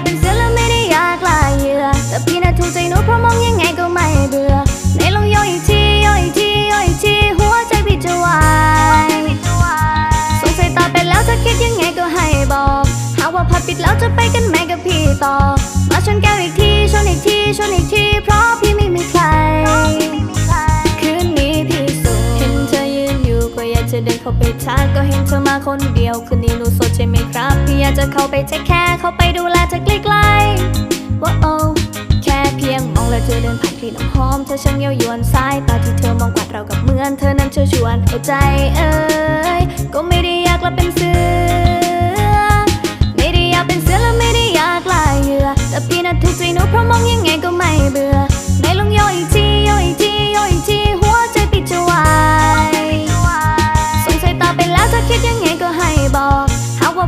ากเป็นเสือและไม่ได้อยากลายเหยื่อแต่พี่น่ะถูกใจหนูเพราะมองยังไงก็ไม่เบื่อในลองย่อีกทีย่อีกทีย่อีกทีหัวใจพี่จะวายสงสัยตาเป็นแล้วจะคิดยังไงก็ให้บอก หากว่าพัดปิดแล้วจะไปกันไหมกับพี่ต่อ มาชนแก้วอีทีชนอีกทีชนอีก จะเดินเข้าไปทักก็เห็นเธอมาคนเดียว คืนนี้หนูสดใช่ไหมครับ พี่อยากจะเข้าไปเทคแค่เข้าไปดูแลเธอใกล้ๆว่าโอ้แค่เพียงมองแล้วเธอเดินผ่านกลิ่น้ำหอมเธอช่างเย้ายวนสายตาที่เธอมองกวาดเรากับเหมือนเธอนั้นเชิญชวนเอาใจเอ้ยก็ไม่ได้อยากละเป็นเสือ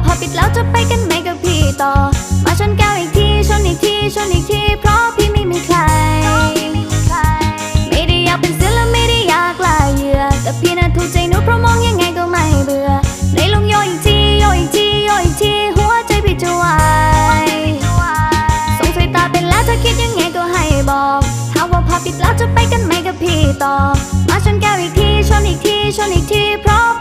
พอปิดแล้วจะไปกันไหมกับพี่ต่อ มาชนแก้วอีกทีชนอีกทีชนอีกที เพราะพี่ไม่มีใคร ไม่ได้อยากเป็นเสือและไม่ได้อยากลายเหยื่อแต่พี่น่ะถูกใจหนูเพราะมองยังไงก็ไม่เบื่อไหนลงโยนอีกทีโยนอีกทีโยนอีกทีหัวใจพี่จะวายสงสัยตาเป็นแล้วจะคิดยังไงก็ให้บอกหาว่าพอปิดแล้วจะไปกันไหมกับพี่ต่อ มาชนแก้วอีกทีชนอีกทีชนอีกทีเพราะ